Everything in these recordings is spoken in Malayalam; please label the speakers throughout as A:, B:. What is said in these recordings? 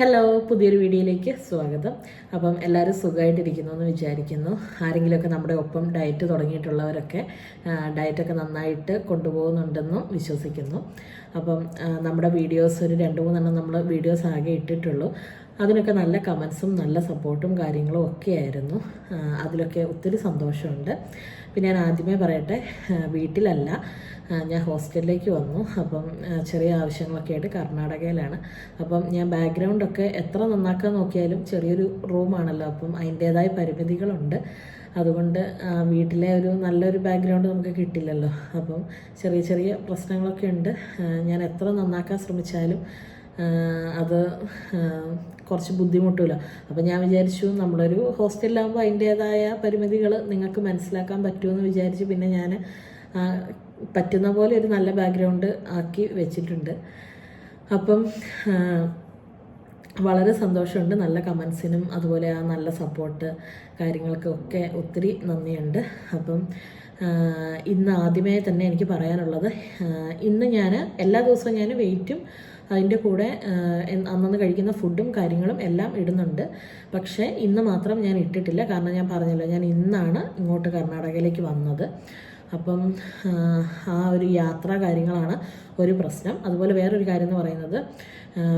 A: ഹലോ പുതിയൊരു വീഡിയോയിലേക്ക് സ്വാഗതം. അപ്പം എല്ലാവരും സുഖമായിട്ടിരിക്കുന്നു എന്ന് വിചാരിക്കുന്നു. ആരെങ്കിലുമൊക്കെ നമ്മുടെ ഒപ്പം ഡയറ്റ് തുടങ്ങിയിട്ടുള്ളവരൊക്കെ ഡയറ്റൊക്കെ നന്നായിട്ട് കൊണ്ടുപോകുന്നുണ്ടെന്നും വിശ്വസിക്കുന്നു. അപ്പം നമ്മുടെ വീഡിയോസ് ഒരു രണ്ട് മൂന്നെണ്ണം നമ്മൾ വീഡിയോസ് ആകെ ഇട്ടിട്ടുള്ളൂ. അതിനൊക്കെ നല്ല കമൻസും നല്ല സപ്പോർട്ടും കാര്യങ്ങളും ഒക്കെ ആയിരുന്നു. അതിലൊക്കെ ഒത്തിരി സന്തോഷമുണ്ട്. പിന്നെ ഞാൻ ആദ്യമേ പറയട്ടെ വീട്ടിലല്ല ഞാൻ ഹോസ്റ്റലിലേക്ക് വന്നു. അപ്പം ചെറിയ ആവശ്യങ്ങളൊക്കെ ആയിട്ട് കർണാടകയിലാണ്. അപ്പം ഞാൻ ബാക്ക്ഗ്രൗണ്ടൊക്കെ എത്ര നന്നാക്കാൻ നോക്കിയാലും ചെറിയൊരു റൂമാണല്ലോ അപ്പം അതിന്റേതായ പരിമിതികളുണ്ട്. അതുകൊണ്ട് വീട്ടിലെ ഒരു നല്ലൊരു ബാക്ക്ഗ്രൗണ്ട് നമുക്ക് കിട്ടില്ലല്ലോ. അപ്പം ചെറിയ ചെറിയ പ്രശ്നങ്ങളൊക്കെ ഉണ്ട്. ഞാൻ എത്ര നന്നാക്കാൻ ശ്രമിച്ചാലും അത് കുറച്ച് ബുദ്ധിമുട്ടില്ല. അപ്പം ഞാൻ വിചാരിച്ചു നമ്മളൊരു ഹോസ്റ്റലിലാകുമ്പോൾ അതിന്റേതായ പരിമിതികൾ നിങ്ങൾക്ക് മനസ്സിലാക്കാൻ പറ്റുമെന്ന് വിചാരിച്ച് പിന്നെ ഞാൻ പറ്റുന്ന പോലെ ഒരു നല്ല ബാക്ക്ഗ്രൗണ്ട് ആക്കി വെച്ചിട്ടുണ്ട്. അപ്പം വളരെ സന്തോഷമുണ്ട്. നല്ല കമൻസിനും അതുപോലെ ആ നല്ല സപ്പോർട്ട് കാര്യങ്ങൾക്കൊക്കെ ഒത്തിരി നന്ദിയുണ്ട്. അപ്പം ഇന്ന് ആദ്യമേ തന്നെ എനിക്ക് പറയാനുള്ളത് ഇന്ന് ഞാൻ എല്ലാ ദിവസവും ഞാൻ വെയിറ്റും അതിന്റെ കൂടെ അന്നന്ന് കഴിക്കുന്ന ഫുഡും കാര്യങ്ങളും എല്ലാം ഇടുന്നുണ്ട്. പക്ഷേ ഇന്ന് മാത്രം ഞാൻ ഇട്ടിട്ടില്ല. കാരണം ഞാൻ പറഞ്ഞല്ലോ ഞാൻ ഇന്നാണ് ഇങ്ങോട്ട് കർണാടകയിലേക്ക് വന്നത്. അപ്പം ആ ഒരു യാത്ര കാര്യങ്ങളാണ് ഒരു പ്രശ്നം. അതുപോലെ വേറൊരു കാര്യം എന്ന് പറയുന്നത്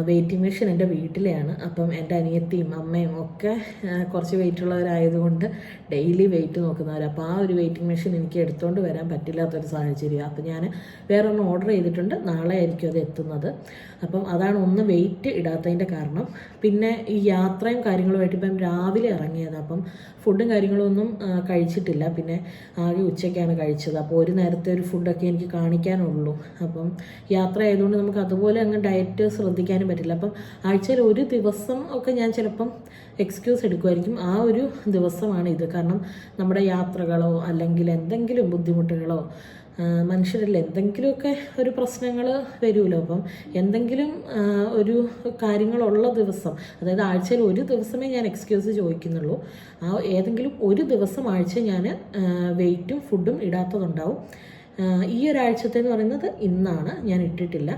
A: വെയിറ്റിംഗ് മെഷീൻ എന്റെ വീട്ടിലെയാണ്. അപ്പം എന്റെ അനിയത്തിയും അമ്മയും ഒക്കെ കുറച്ച് വെയിറ്റ് ഉള്ളവരായതുകൊണ്ട് ഡെയിലി വെയിറ്റ് നോക്കുന്നവർ അപ്പോൾ ആ ഒരു വെയിറ്റിംഗ് മെഷീൻ എനിക്ക് എടുത്തുകൊണ്ട് വരാൻ പറ്റില്ലാത്തൊരു സാഹചര്യം അപ്പം ഞാൻ വേറെ ഒന്ന് ഓർഡർ ചെയ്തിട്ടുണ്ട്. നാളെ ആയിരിക്കും അത് എത്തുന്നത്. അപ്പം അതാണ് ഒന്ന് വെയിറ്റ് ഇടാത്തതിന്റെ കാരണം. പിന്നെ ഈ യാത്രയും കാര്യങ്ങളുമായിട്ട് ഇപ്പം രാവിലെ ഇറങ്ങിയത്. അപ്പം ഫുഡും കാര്യങ്ങളൊന്നും കഴിച്ചിട്ടില്ല. പിന്നെ ആകെ ഉച്ചയ്ക്കാണ് കഴിച്ചത്. അപ്പോൾ ഒരു നേരത്തെ ഒരു ഫുഡൊക്കെ എനിക്ക് കാണിക്കാനുള്ളൂ. അപ്പം യാത്ര ആയതുകൊണ്ട് നമുക്ക് അതുപോലെ അങ്ങ് ഡയറ്റ് ശ്രദ്ധിക്കാനും പറ്റില്ല. അപ്പം ആഴ്ചയിൽ ഒരു ദിവസം ഒക്കെ ഞാൻ ചിലപ്പം എക്സ്ക്യൂസ് എടുക്കുമായിരിക്കും ആ ഒരു ദിവസമാണ് ഇത്. കാരണം നമ്മുടെ യാത്രകളോ അല്ലെങ്കിൽ എന്തെങ്കിലും ബുദ്ധിമുട്ടുകളോ മനുഷ്യരിൽ എന്തെങ്കിലുമൊക്കെ ഒരു പ്രശ്നങ്ങൾ വരുമല്ലോ. അപ്പം എന്തെങ്കിലും ഒരു കാര്യങ്ങളുള്ള ദിവസം അതായത് ആഴ്ചയിൽ ഒരു ദിവസമേ ഞാൻ എക്സ്ക്യൂസ് ചോദിക്കുന്നുള്ളൂ. ആ ഏതെങ്കിലും ഒരു ദിവസം ആഴ്ച ഞാൻ വെയിറ്റും ഫുഡും ഇടാത്തതുണ്ടാവും. ഈ ഒരാഴ്ചത്തെ എന്ന് പറയുന്നത് ഇന്നാണ്. ഞാൻ ഇട്ടിട്ടില്ല.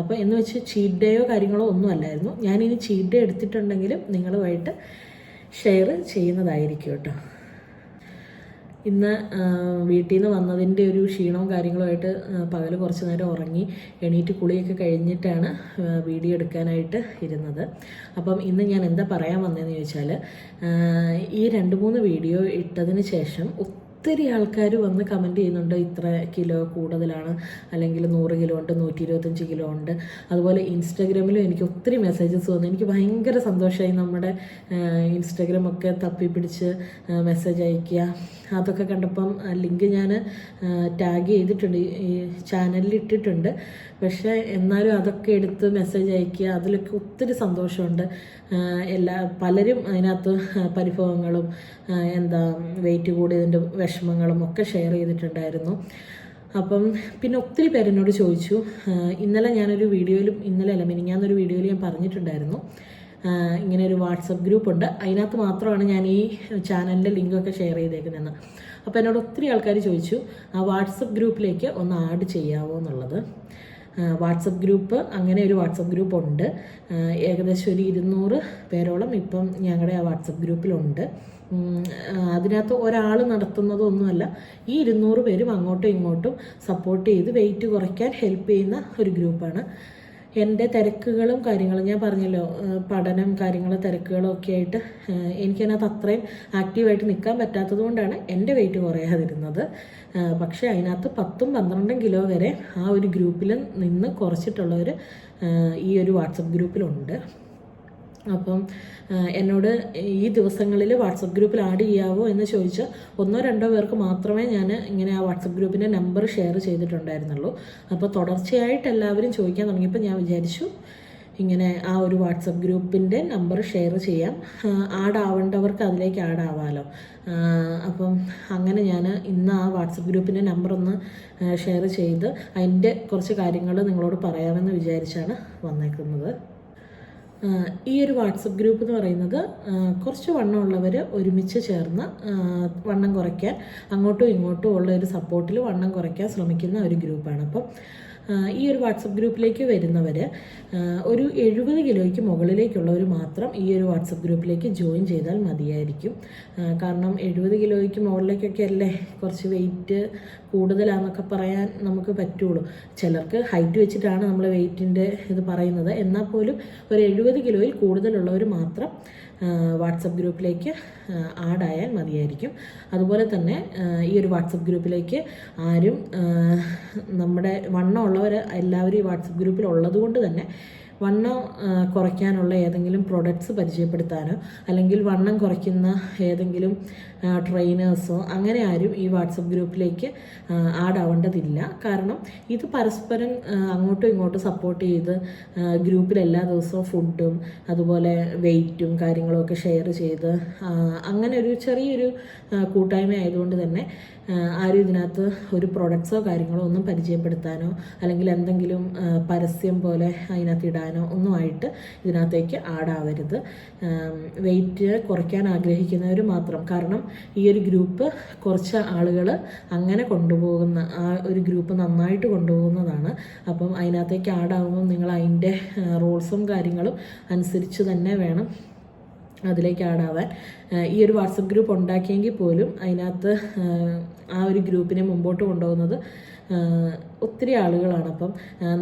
A: അപ്പോൾ എന്ന് വെച്ച് ചീറ്റ് ഡേയോ കാര്യങ്ങളോ ഒന്നും അല്ലായിരുന്നു. ഞാനിനി ചീറ്റ് ഡേ എടുത്തിട്ടുണ്ടെങ്കിലും നിങ്ങളുമായിട്ട് ഷെയർ ചെയ്യുന്നതായിരിക്കും കേട്ടോ. ഇന്ന് വീട്ടിൽ നിന്ന് വന്നതിന്റെ ഒരു ക്ഷീണവും കാര്യങ്ങളുമായിട്ട് പകൽ കുറച്ച് നേരം ഉറങ്ങി എണീറ്റ് കുളിയൊക്കെ കഴിഞ്ഞിട്ടാണ് വീഡിയോ എടുക്കാനായിട്ട് ഇരുന്നത്. അപ്പം ഇന്ന് ഞാൻ എന്താ പറയാൻ വന്നതെന്ന് ചോദിച്ചാൽ ഈ രണ്ട് മൂന്ന് വീഡിയോ ഇട്ടതിന് ശേഷം ഒത്തിരി ആൾക്കാർ വന്ന് കമന്റ് ചെയ്യുന്നുണ്ട് ഇത്ര കിലോ കൂടുതലാണ് അല്ലെങ്കിൽ നൂറ് കിലോ ഉണ്ട് നൂറ്റി ഇരുപത്തഞ്ച് കിലോ ഉണ്ട്. അതുപോലെ ഇൻസ്റ്റാഗ്രാമിലും എനിക്ക് ഒത്തിരി മെസ്സേജസ് വന്നു. എനിക്ക് ഭയങ്കര സന്തോഷമായി നമ്മുടെ ഇൻസ്റ്റാഗ്രാം ഒക്കെ തപ്പിപ്പിടിച്ച് മെസ്സേജ് അയക്കുക അതൊക്കെ കണ്ടപ്പം ലിങ്ക് ഞാൻ ടാഗ് ചെയ്തിട്ടുണ്ട്. ഈ ചാനലിൽ ഇട്ടിട്ടുണ്ട്. പക്ഷേ എന്നാലും അതൊക്കെ എടുത്ത് മെസ്സേജ് അയക്കുക അതിലൊക്കെ ഒത്തിരി സന്തോഷമുണ്ട്. എല്ലാ പലരും അതിനകത്ത് പരിഭവങ്ങളും എന്താ വെയിറ്റ് കൂടിയതിന്റെ വിഷമങ്ങളും ഒക്കെ ഷെയർ ചെയ്തിട്ടുണ്ടായിരുന്നു. അപ്പം പിന്നെ ഒത്തിരി പേര് എന്നോട് ചോദിച്ചു ഇന്നലെ ഞാനൊരു വീഡിയോയിലും ഇന്നലെ അല്ല മിനിങ്ങാന്നൊരു വീഡിയോയിൽ ഞാൻ പറഞ്ഞിട്ടുണ്ടായിരുന്നു. ഇങ്ങനെ ഒരു വാട്സപ്പ് ഗ്രൂപ്പ് ഉണ്ട്. അതിനകത്ത് മാത്രമാണ് ഞാൻ ഈ ചാനലിന്റെ ലിങ്കൊക്കെ ഷെയർ ചെയ്തേക്കുന്നതെന്ന്. അപ്പോൾ എന്നോട് ഒത്തിരി ആൾക്കാർ ചോദിച്ചു ആ വാട്സപ്പ് ഗ്രൂപ്പിലേക്ക് ഒന്ന് ആഡ് ചെയ്യാവോ എന്നുള്ളത്. വാട്സപ്പ് ഗ്രൂപ്പ് അങ്ങനെ ഒരു വാട്സപ്പ് ഗ്രൂപ്പ് ഉണ്ട്. ഏകദേശം ഒരു ഇരുന്നൂറ് പേരോളം ഇപ്പം ഞങ്ങളുടെ ആ വാട്സപ്പ് ഗ്രൂപ്പിലുണ്ട്. അതിനകത്ത് ഒരാൾ നടത്തുന്നതൊന്നുമല്ല. ഈ ഇരുന്നൂറ് പേരും അങ്ങോട്ടും ഇങ്ങോട്ടും സപ്പോർട്ട് ചെയ്ത് വെയിറ്റ് കുറയ്ക്കാൻ ഹെൽപ്പ് ചെയ്യുന്ന ഒരു ഗ്രൂപ്പാണ്. എന്റെ തിരക്കുകളും കാര്യങ്ങളും ഞാൻ പറഞ്ഞല്ലോ പഠനം കാര്യങ്ങൾ തിരക്കുകളും ഒക്കെ ആയിട്ട് എനിക്കതിനകത്ത് അത്രയും ആക്റ്റീവായിട്ട് നിൽക്കാൻ പറ്റാത്തത് കൊണ്ടാണ് എന്റെ വെയിറ്റ് കുറയാതിരുന്നത്. പക്ഷേ അതിനകത്ത് പത്തും പന്ത്രണ്ടും കിലോ വരെ ആ ഒരു ഗ്രൂപ്പിൽ നിന്ന് കുറച്ചിട്ടുള്ളവർ ഈ ഒരു വാട്സപ്പ് ഗ്രൂപ്പിലുണ്ട്. അപ്പം എന്നോട് ഈ ദിവസങ്ങളിൽ വാട്സപ്പ് ഗ്രൂപ്പിൽ ആഡ് ചെയ്യാവോ എന്ന് ചോദിച്ച് ഒന്നോ രണ്ടോ പേർക്ക് മാത്രമേ ഞാൻ ഇങ്ങനെ ആ വാട്സപ്പ് ഗ്രൂപ്പിന്റെ നമ്പർ ഷെയർ ചെയ്തിട്ടുണ്ടായിരുന്നുള്ളൂ. അപ്പോൾ തുടർച്ചയായിട്ട് എല്ലാവരും ചോദിക്കാൻ തുടങ്ങിയപ്പോൾ ഞാൻ വിചാരിച്ചു ഇങ്ങനെ ആ ഒരു വാട്സപ്പ് ഗ്രൂപ്പിന്റെ നമ്പർ ഷെയർ ചെയ്യാം. ആഡ് അതിലേക്ക് ആഡ് അപ്പം അങ്ങനെ ഞാൻ ഇന്ന് ആ വാട്സപ്പ് ഗ്രൂപ്പിന്റെ നമ്പർ ഒന്ന് ഷെയർ ചെയ്ത് അതിന്റെ കുറച്ച് കാര്യങ്ങൾ നിങ്ങളോട് പറയാമെന്ന് വിചാരിച്ചാണ് വന്നേക്കുന്നത്. ഈ ഒരു വാട്സപ്പ് ഗ്രൂപ്പ് എന്ന് പറയുന്നത് കുറച്ച് വണ്ണം വണ്ണമുള്ളവർ ഒരുമിച്ച് ചേർന്ന് വണ്ണം കുറയ്ക്കാൻ അങ്ങോട്ടും ഇങ്ങോട്ടും ഉള്ള ഒരു സപ്പോർട്ടിൽ വണ്ണം കുറയ്ക്കാൻ ശ്രമിക്കുന്ന ഒരു ഗ്രൂപ്പാണ്. അപ്പം ഈ ഒരു വാട്സപ്പ് ഗ്രൂപ്പിലേക്ക് വരുന്നവർ ഒരു എഴുപത് കിലോയ്ക്ക് മുകളിലേക്കുള്ളവർ മാത്രം ഈ ഒരു വാട്സപ്പ് ഗ്രൂപ്പിലേക്ക് ജോയിൻ ചെയ്താൽ മതിയായിരിക്കും. കാരണം എഴുപത് കിലോയ്ക്ക് മുകളിലേക്കൊക്കെ അല്ലേ കുറച്ച് വെയിറ്റ് കൂടുതലാണെന്നൊക്കെ പറയാൻ നമുക്ക് പറ്റുള്ളൂ. ചിലർക്ക് ഹൈറ്റ് വെച്ചിട്ടാണ് നമ്മൾ വെയിറ്റിന്റെ ഇത് പറയുന്നത്. എന്നാൽ പോലും ഒരു എഴുപത് കിലോയിൽ കൂടുതലുള്ളവർ മാത്രം വാട്സപ്പ് ഗ്രൂപ്പിലേക്ക് ആഡായാൽ മതിയായിരിക്കും. അതുപോലെ തന്നെ ഈ ഒരു വാട്സപ്പ് ഗ്രൂപ്പിലേക്ക് ആരും നമ്മുടെ വണ്ണമുള്ളവർ എല്ലാവരും ഈ വാട്സപ്പ് ഗ്രൂപ്പിൽ ഉള്ളതുകൊണ്ട് തന്നെ വണ്ണം കുറയ്ക്കാനുള്ള ഏതെങ്കിലും പ്രൊഡക്ട്സ് പരിചയപ്പെടുത്താനോ അല്ലെങ്കിൽ വണ്ണം കുറയ്ക്കുന്ന ഏതെങ്കിലും ട്രെയിനേഴ്സോ അങ്ങനെ ആരും ഈ വാട്സപ്പ് ഗ്രൂപ്പിലേക്ക് ആഡ് ആവേണ്ടതില്ല. കാരണം ഇത് പരസ്പരം അങ്ങോട്ടും ഇങ്ങോട്ടും സപ്പോർട്ട് ചെയ്ത് ഗ്രൂപ്പിൽ എല്ലാ ദിവസവും ഫുഡും അതുപോലെ വെയിറ്റും കാര്യങ്ങളും ഒക്കെ ഷെയർ ചെയ്ത് അങ്ങനെ ഒരു ചെറിയൊരു കൂട്ടായ്മ ആയതുകൊണ്ട് തന്നെ ആരും ഇതിനകത്ത് ഒരു പ്രൊഡക്ട്സോ കാര്യങ്ങളോ ഒന്നും പരിചയപ്പെടുത്താനോ അല്ലെങ്കിൽ എന്തെങ്കിലും പരസ്യം പോലെ അതിനകത്ത് ഇടാനോ ഒന്നുമായിട്ട് ഇതിനകത്തേക്ക് ആഡാവരുത് വെയിറ്റ് കുറയ്ക്കാൻ ആഗ്രഹിക്കുന്നവർ മാത്രം. കാരണം ഈ ഒരു ഗ്രൂപ്പ് കുറച്ച് ആളുകൾ അങ്ങനെ കൊണ്ടുപോകുന്ന ആ ഒരു ഗ്രൂപ്പ് നന്നായിട്ട് കൊണ്ടുപോകുന്നതാണ്. അപ്പം അതിനകത്തേക്ക് ആഡാകുമ്പോൾ നിങ്ങൾ അതിന്റെ റൂൾസും കാര്യങ്ങളും അനുസരിച്ച് തന്നെ വേണം അതിലേക്ക് ആഡാവാൻ ഈ ഒരു വാട്സപ്പ് ഗ്രൂപ്പ് ഉണ്ടാക്കിയെങ്കിൽ പോലും അതിനകത്ത് ആ ഒരു ഗ്രൂപ്പിനെ മുമ്പോട്ട് കൊണ്ടുപോകുന്നത് ഒത്തിരി ആളുകളാണ് അപ്പം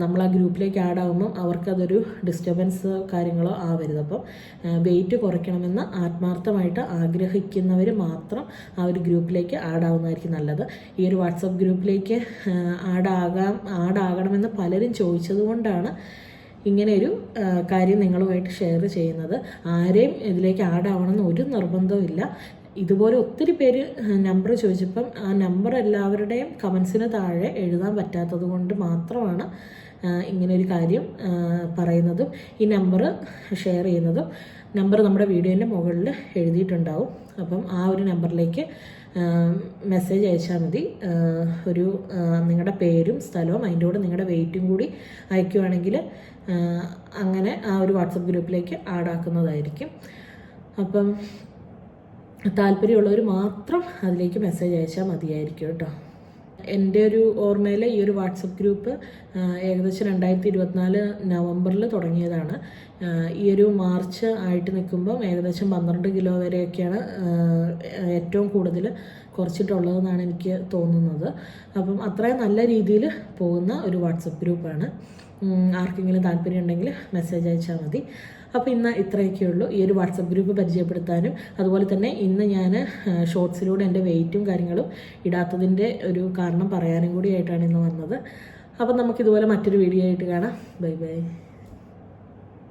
A: നമ്മൾ ആ ഗ്രൂപ്പിലേക്ക് ആഡ് ആകുമ്പം അവർക്കതൊരു ഡിസ്റ്റർബൻസ് കാര്യങ്ങളോ ആവരുത്. അപ്പം വെയിറ്റ് കുറയ്ക്കണമെന്ന് ആത്മാർത്ഥമായിട്ട് ആഗ്രഹിക്കുന്നവർ മാത്രം ആ ഒരു ഗ്രൂപ്പിലേക്ക് ആഡ് ആവുന്നതായിരിക്കും നല്ലത്. ഈ ഒരു വാട്സപ്പ് ഗ്രൂപ്പിലേക്ക് ആഡാകാം ആഡാകണമെന്ന് പലരും ചോദിച്ചത് കൊണ്ടാണ് ഇങ്ങനെ ഒരു കാര്യം നിങ്ങളുമായിട്ട് ഷെയർ ചെയ്യുന്നത്. ആരെയും ഇതിലേക്ക് ആഡ് ആവണമെന്ന് ഒരു നിർബന്ധവും ഇല്ല ഇതുപോലെ ഒത്തിരി പേര് നമ്പർ ചോദിച്ചപ്പം ആ നമ്പർ എല്ലാവരുടെയും കമൻസിന് താഴെ എഴുതാൻ പറ്റാത്തത് കൊണ്ട് മാത്രമാണ് ഇങ്ങനൊരു കാര്യം പറയുന്നതും ഈ നമ്പർ ഷെയർ ചെയ്യുന്നതും നമ്പർ നമ്മുടെ വീഡിയോന്റെ മുകളിൽ എഴുതിയിട്ടുണ്ടാവും. അപ്പം ആ ഒരു നമ്പറിലേക്ക് മെസ്സേജ് അയച്ചാൽ മതി. ഒരു നിങ്ങളുടെ പേരും സ്ഥലവും അതിന്റെ കൂടെ നിങ്ങളുടെ വെയിറ്റും കൂടി അയക്കുവാണെങ്കിൽ അങ്ങനെ ആ ഒരു വാട്സപ്പ് ഗ്രൂപ്പിലേക്ക് ആഡാക്കുന്നതായിരിക്കും അപ്പം താല്പര്യമുള്ളവർ മാത്രം അതിലേക്ക് മെസ്സേജ് അയച്ചാൽ മതിയായിരിക്കും കേട്ടോ. എന്റെ ഒരു ഓർമ്മയിൽ ഈ ഒരു വാട്സപ്പ് ഗ്രൂപ്പ് ഏകദേശം രണ്ടായിരത്തി ഇരുപത്തിനാല് നവംബറിൽ തുടങ്ങിയതാണ്. ഈ ഒരു മാർച്ച് ആയിട്ട് നിൽക്കുമ്പം ഏകദേശം പന്ത്രണ്ട് കിലോ വരെയൊക്കെയാണ് ഏറ്റവും കൂടുതൽ കുറച്ചിട്ടുള്ളതെന്നാണ് എനിക്ക് തോന്നുന്നത്. അപ്പം അത്രയും നല്ല രീതിയിൽ പോകുന്ന ഒരു വാട്സപ്പ് ഗ്രൂപ്പാണ്. ആർക്കെങ്കിലും താല്പര്യം ഉണ്ടെങ്കിൽ മെസ്സേജ് അയച്ചാൽ മതി. അപ്പോൾ ഇന്ന് ഇത്രയൊക്കെ ഉള്ളൂ. ഈ ഒരു വാട്സപ്പ് ഗ്രൂപ്പ് പരിചയപ്പെടുത്താനും അതുപോലെ തന്നെ ഇന്ന് ഞാൻ ഷോർട്സിലൂടെ എന്റെ വെയിറ്റും കാര്യങ്ങളും ഇടാത്തതിന്റെ ഒരു കാരണം പറയാനും കൂടി ആയിട്ടാണ് ഇന്ന് വന്നത്. അപ്പം നമുക്കിതുപോലെ മറ്റൊരു വീഡിയോ ആയിട്ട് കാണാം. Bye bye.